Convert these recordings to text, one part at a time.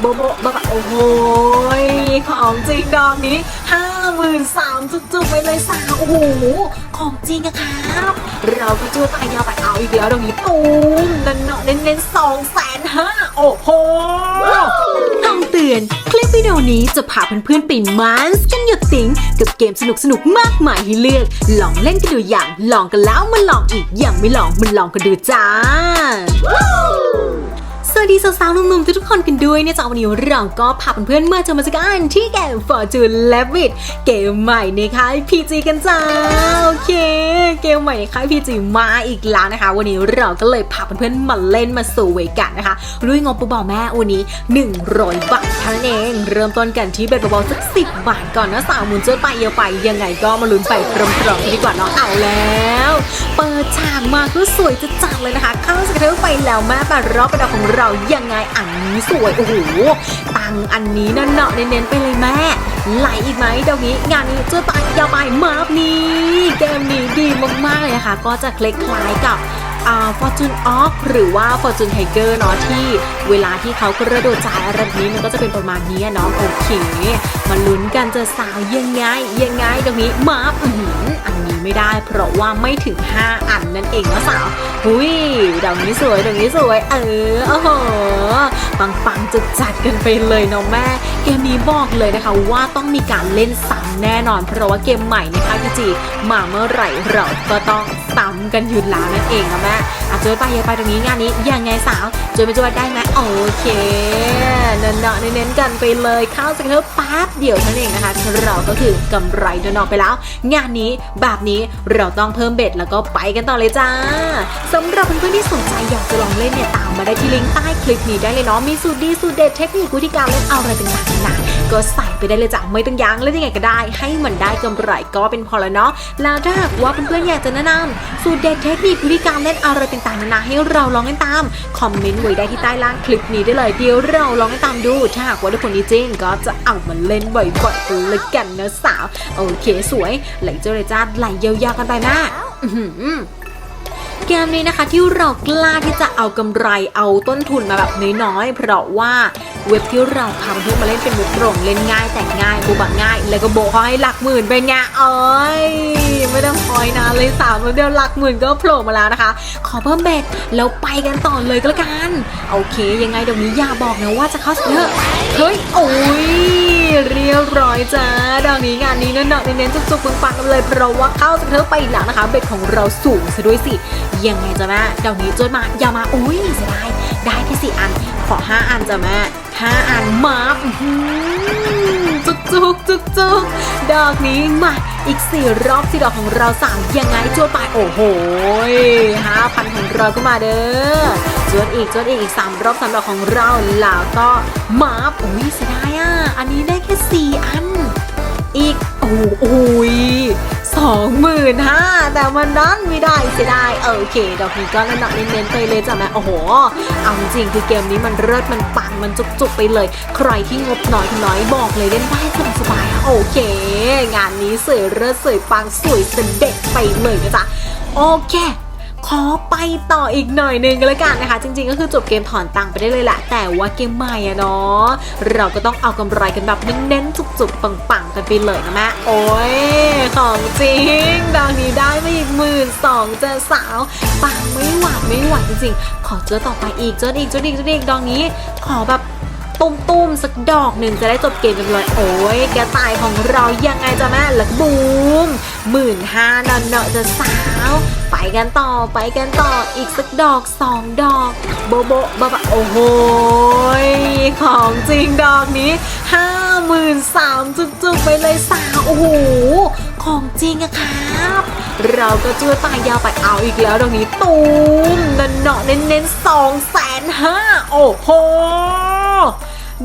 โบโบโบะโอ้โหของจริงดอกนี้ห้าหมื่นสามจุกๆไปเลยสาวโอ้โหของจริงอะครับเราก็ช่วยไปยาวไปเอาอีกแล้วดอกนี้ตูมนันเนาะเน้นๆสองแสนห้าโอ้โหคำเตือนคลิปวิดีโอนี้จะพาเพื่อนๆไปมันส์กันหยุดติ๋งกับเกมสนุกๆมากมายให้เลือก ลองเล่นกันดูอย่าง ลองกันแล้วมาลองอีกอย่างไม่ลองมันลองกันดูจ้า วัสดีสาวๆหนุ่มๆทุกคนกันด้วยเนี่ยจ้าวันนี้เราก็พาเพื่อนๆมาเจอมาสักกันที่เกม Fortune l e v i t เกมใหม่ในค่าย PG กันจ้าโอเค เกมใหม่ในค่าย PG มาอีกแล้วนะคะ วันนี้เราก็เลยพาเพื่อนๆมาเล่นมาสู่เวกันนะคะด้วยงบเบาๆแม่วันนี้ 100 บาทเท่านั้นเอง เริ่มต้นกันที่เบ็ดเบาๆสักสิบบาทก่อนนะสาวหมุนเจ้าไปเยอะไปยังไงก็มาลุ้นไปพร้อมๆกันดีกว่าเนาะเอาแล้ว เปิดฉากมาก็สวยจะจัดเลยนะคะ เข้าสเกลไปแล้วแม่แต่รอบประดับของเรายังไงอันนี้สวย โอ้โห ตังอันนี้นั่นเนาะเน้นๆไปเลยแม่ ไหลอีกไหมเดี๋ยวนี้ งานนี้เจ้าตายยาวไปมาบนี้ เกมนี้ดีมากๆเลยนะคะ ก็จะคล้ายๆกับอ่า Fortune Off หรือว่า Fortune Tiger เนาะที่เวลาที่เขากระโดดจ่ายอะไรนี้มันก็จะเป็นประมาณนี้เนาะโอเค มาลุ้นกันจะสาวยังไง ยังไงตรงนี้มาอื้อหืออันนี้ ไม่ได้ เพราะว่าไม่ถึง 5 อันนั่นเองนะสาวหุยดอกนี้สวยดอกนี้สวย เออโอ้โหปังปังๆจะจัดกันไปเลยเนาะแม่ เกมนี้บอกเลยนะคะว่าต้องมีการเล่นซ้ำแน่นอน เพราะว่าเกมใหม่ในค่ายพีจีมาเมื่อไหร่เราก็ต้องซ้ำกันอยู่แล้วนั่นเองนะแม่อาจจะไปอย่าไปตรงนี้งานนี้ยังไงสาวจวยไปจวยได้ไหมโอเค เน้นๆเน้นๆกันไปเลยเข้าสักเท่าปั๊บเดียวเท่านั้นเองนะคะเราก็คือกำไรโดนออกไปแล้ว งานนี้แบบนี้เราต้องเพิ่มเบ็ดแล้วก็ไปกันต่อเลยจ้าสำหรับเพื่อนๆที่สนใจอยากจะลองเล่นเนี่ยตามมาได้ที่ลิงก์ใต้คลิปนี้ได้เลยเนาะมีสูตรดีสูตรเด็ดเทคนิควิธีการเล่นเอะไรต่างๆนะ ก็ใส่ไปได้เลยจ้ะไม่ต้องยั้งเล่นยังไงก็ได้ ให้มันได้กำไรก็เป็นพอแล้วเนาะแล้วถ้าหากว่าเพื่อนๆอยากจะแนะนำสูตรเด็ดเทคนิควิธีการเล่นอะไรต่างๆนานาให้เราลองเล่นตามคอมเมนต์ไว้ได้ที่ใต้ล่างคลิปนี้ได้เลยเดี๋ยวเราลองเล่นตามดูถ้าหากว่าทุกคนนี้จริงก็จะเอามาเล่นบ่อยๆกันเลยกันนะสาวโอเคสวยไหลเจ้าเลยจ้าไหลยาวๆกันไปแม่อื้อหือเกมนี้นะคะที่เรากล้าที่จะเอากำไรเอาต้นทุนมาแบบน้อยๆเพราะว่า เว็บที่เราทำเพื่อมาเล่นเป็นเว็บตรงเล่นง่ายแต่งง่ายบูบักง่าย แล้วก็โบกเขาให้หลักหมื่นไปไงเอ้ยไม่ต้องคอยนานเลยสามเดียวหลักหมื่นก็โผล่มาแล้วนะคะ ขอเพิ่มเบ็ดแล้วไปกันต่อเลยก็แล้วกันโอเค ยังไงเดี๋ยวนี้อย่าบอกนะว่าจะเข้าสเนอร์เฮ้ยโอ้ยเรียบร้อยจ้าดอกนี้งานนี้เน้นๆเน้นๆจุกๆปังๆกันเลยเพราะว่าเข้าสเนอไปแล้วนะคะ เบ็ดของเราสูงซะด้วยสิ ยังไงจ้ะแม่ดอกนี้จดมาอย่ามาอุ้ยเสียดายได้แค่สี่อัน ขอห้าอันจ้ะแม่ห้าอันมาบจุกจุกจุกจุกดอกนี้มาอีกสี่รอบสี่ดอกของเราสามยังไงจวดไปโอ้โหห้าพันของเราก็มาเด้อจวดอีกจวดอีกอีกสามรอบสามดอกของเราแล้วก็มาบอุ้ยเสียดายอะอันนี้ได้แค่สี่อัน อีกโอ้โห สองหมื่นห้าแต่มันดันไม่ได้เสียดายโอเคดอกนี้ก็หนักเน้นๆไปเลยจ้ะแม่โอ้โห เอาจริงคือเกมนี้มันเลิศมันปังมันจุกๆไปเลย ใครที่งบน้อยน้อยบอกเลยเล่นได้สบายๆโอเค งานนี้สวยเลิศสวยปังสวยเสด็จไปเลยนะจ๊ะโอเค ขอไปต่ออีกหน่อยหนึงกันแล้วกันนะคะ จริงๆก็คือจบเกมถอนตังค์ไปได้เลยแหละ แต่ว่าเกมใหม่อะเนาะเราก็ต้องเอากำไรกันแบบเน้นๆจุกๆปังๆกันไปเลยนะแม่โอ้ยของจริงดาวนี้ได้มาอีกหมื่นสองเจอสาวปังไม่หวาดไม่ไหวจริงๆขอเจอต่อไปอีกเจออีกเจออีกเจออีกดองนี้ ขอแบบ ตุ้มๆ สักดอกหนึ่งจะได้จบเกมกันเลย โอ้ยแกตายของเรายังไงจ้ะแม่ล้วก็บูมหมื่นห้านอนเนอะจะสาว ไปกันต่อไปกันต่ออีกสักดอกสองดอก โบโบบะบะโอ้โหของจริงดอกนี้ห้าหมื่นสามจุกๆไปเลยสาวโอ้โหของจริงอะครับ เราก็เจอตายยาวไปเอาอีกแล้วดอกนี้ตูมนันเนาะเน้นๆสองแสนห้าโอ้โห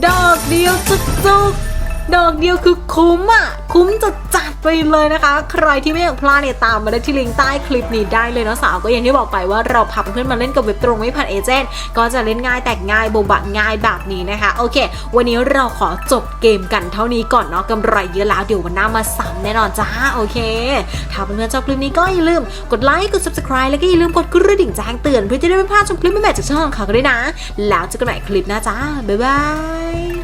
ดอกเดียวจุกจุกๆ ดอกเดียวคือคุ้มอะ คุ้มจะจัดไปเลยนะคะ ใครที่ไม่อยากพลาดเนี่ยตามมาได้ที่ลิงก์ใต้คลิปนี้ได้เลยเนาะสาวก็อย่างที่บอกไปว่าเราพาเพื่อนมาเล่นกับเว็บตรงไม่ผ่านเอเจนต์ก็จะเล่นง่ายแต่ง่ายโบบะง่ายแบบนี้นะคะ โอเค วันนี้เราขอจบเกมกันเท่านี้ก่อนเนาะกำไรเยอะแล้วเดี๋ยววันหน้ามาซ้ำแน่นอนจ้าโอเค ถ้าเพื่อนๆชอบคลิปนี้ก็อย่าลืมกดไลค์กด subscribe แล้วก็อย่าลืมกดกระดิ่งแจ้งเตือนเพื่อจะได้ไม่พลาดชมคลิปใหม่ๆจากช่องของเขากันด้วยนะ แล้วเจอกันใหม่คลิปหน้าจ้าบ๊ายบาย